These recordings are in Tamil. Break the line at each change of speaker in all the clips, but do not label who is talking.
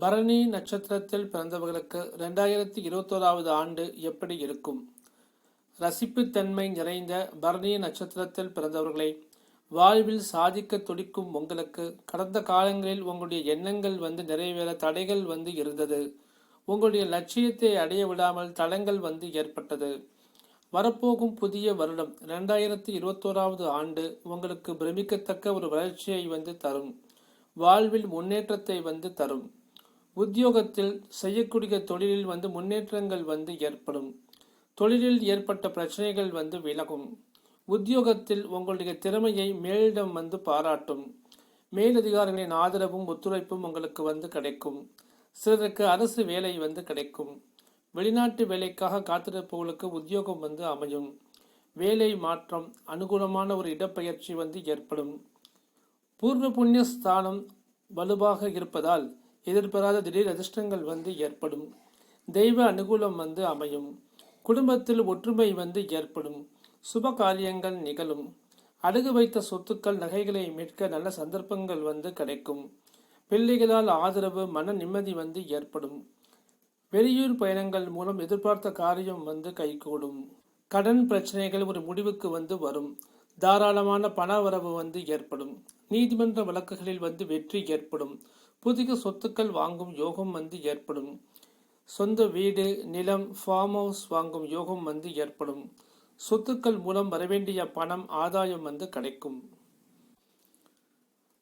பரணி நட்சத்திரத்தில் பிறந்தவர்களுக்கு ரெண்டாயிரத்தி இருபத்தோராவது ஆண்டு எப்படி இருக்கும்? ரசிப்புத்தன்மை நிறைந்த பரணி நட்சத்திரத்தில் பிறந்தவர்களை வாழ்வில் சாதிக்க துடிக்கும் உங்களுக்கு கடந்த காலங்களில் உங்களுடைய எண்ணங்கள் வந்து நிறைவேற தடைகள் வந்து இருந்தது. உங்களுடைய லட்சியத்தை அடைய விடாமல் தடங்கள் வந்து ஏற்பட்டது. வரப்போகும் புதிய வருடம் ரெண்டாயிரத்தி இருபத்தோராவது ஆண்டு உங்களுக்கு பிரமிக்கத்தக்க ஒரு வளர்ச்சியை வந்து தரும். வாழ்வில் முன்னேற்றத்தை வந்து தரும். உத்தியோகத்தில் செய்யக்கூடிய தொழிலில் வந்து முன்னேற்றங்கள் வந்து ஏற்படும். தொழிலில் ஏற்பட்ட பிரச்சனைகள் வந்து விலகும். உத்தியோகத்தில் உங்களுடைய திறமையை மேலிடம் வந்து பாராட்டும். மேலதிகாரிகளின் ஆதரவும் ஒத்துழைப்பும் உங்களுக்கு வந்து கிடைக்கும். சிலருக்கு அரசு வேலை வந்து கிடைக்கும். வெளிநாட்டு வேலைக்காக காத்திருப்பவர்களுக்கு உத்தியோகம் வந்து அமையும். வேலை மாற்றம் அனுகூலமான ஒரு இடப்பெயர்ச்சி வந்து ஏற்படும். பூர்வ புண்ணிய ஸ்தானம் வலுவாக இருப்பதால் எதிர்பாராத திடீர் அதிர்ஷ்டங்கள் வந்து ஏற்படும். தெய்வ அனுகூலம் வந்து அமையும். குடும்பத்தில் ஒற்றுமை வந்து ஏற்படும். சுப காரியங்கள் நிகழும். அடகு வைத்த சொத்துக்கள் நகைகளை மீட்க நல்ல சந்தர்ப்பங்கள் வந்து கிடைக்கும். பிள்ளைகளால் ஆதரவு மன நிம்மதி வந்து ஏற்படும். வெளியூர் பயணங்கள் மூலம் எதிர்பார்த்த காரியம் வந்து கைகூடும். கடன் பிரச்சனைகள் ஒரு முடிவுக்கு வந்து வரும். தாராளமான பண வரவு வந்து ஏற்படும். நீதிமன்ற வழக்குகளில் வந்து வெற்றி ஏற்படும். புதிய சொத்துக்கள் வாங்கும் யோகம் வந்து ஏற்படும். சொந்த வீடு நிலம் ஃபார்ம் ஹவுஸ் வாங்கும் யோகம் வந்து ஏற்படும். சொத்துக்கள் மூலம் வரவேண்டிய பணம் ஆதாயம் வந்து கிடைக்கும்.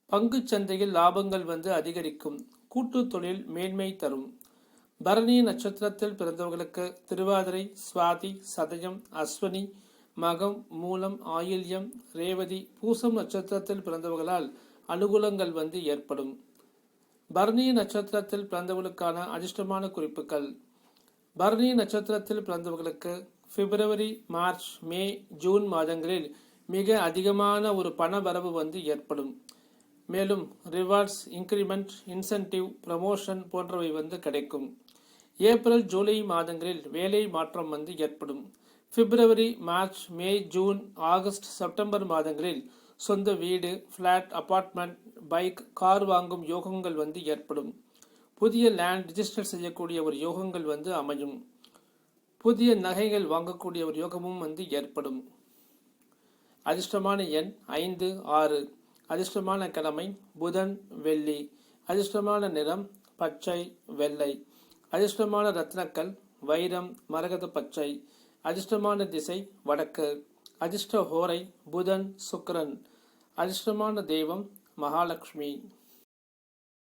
பங்குச் சந்தையில் லாபங்கள் வந்து அதிகரிக்கும். கூட்டு தொழில் மேன்மை தரும். பரணி நட்சத்திரத்தில் பிறந்தவர்களுக்கு திருவாதிரை சுவாதி சதயம் அஸ்வனி மகம் மூலம் ஆயில்யம் ரேவதி பூசம் நட்சத்திரத்தில் பிறந்தவர்களால் அனுகூலங்கள் வந்து ஏற்படும். பர்னி நட்சத்திரத்தில் பிறந்தவர்களுக்கான அதிர்ஷ்டமான குறிப்புகள். பர்னி நட்சத்திரத்தில் பிறந்தவர்களுக்கு பிப்ரவரி மார்ச் மே ஜூன் மாதங்களில் மிக அதிகமான ஒரு பண வரவு வந்து ஏற்படும். மேலும் ரிவார்ட்ஸ் இன்க்ரிமெண்ட் இன்சென்டிவ் ப்ரமோஷன் போன்றவை வந்து கிடைக்கும். ஏப்ரல் ஜூலை மாதங்களில் வேலை மாற்றம் வந்து ஏற்படும். பிப்ரவரி March May June August September மாதங்களில் சொந்த வீடு ஃப்ளாட் அபார்ட்மெண்ட் பைக் கார் வாங்கும் யோகங்கள் வந்து ஏற்படும். புதிய லேண்ட் ரிஜிஸ்டர் செய்யக்கூடிய ஒரு யோகங்கள் வந்து அமையும். புதிய நகைகள் வாங்கக்கூடிய ஒரு யோகமும் வந்து ஏற்படும். அதிர்ஷ்டமான எண் ஐந்து ஆறு. அதிர்ஷ்டமான கிழமை புதன் வெள்ளி. அதிர்ஷ்டமான நிறம் பச்சை வெள்ளை. அதிர்ஷ்டமான ரத்னக்கல் வைரம் மரகத பச்சை. அதிர்ஷ்டமான திசை வடக்கு. அதிர்ஷ்ட ஹோரை புதன் சுக்கரன். அதிர்ஷ்டமான தெய்வம் மகாலட்சுமி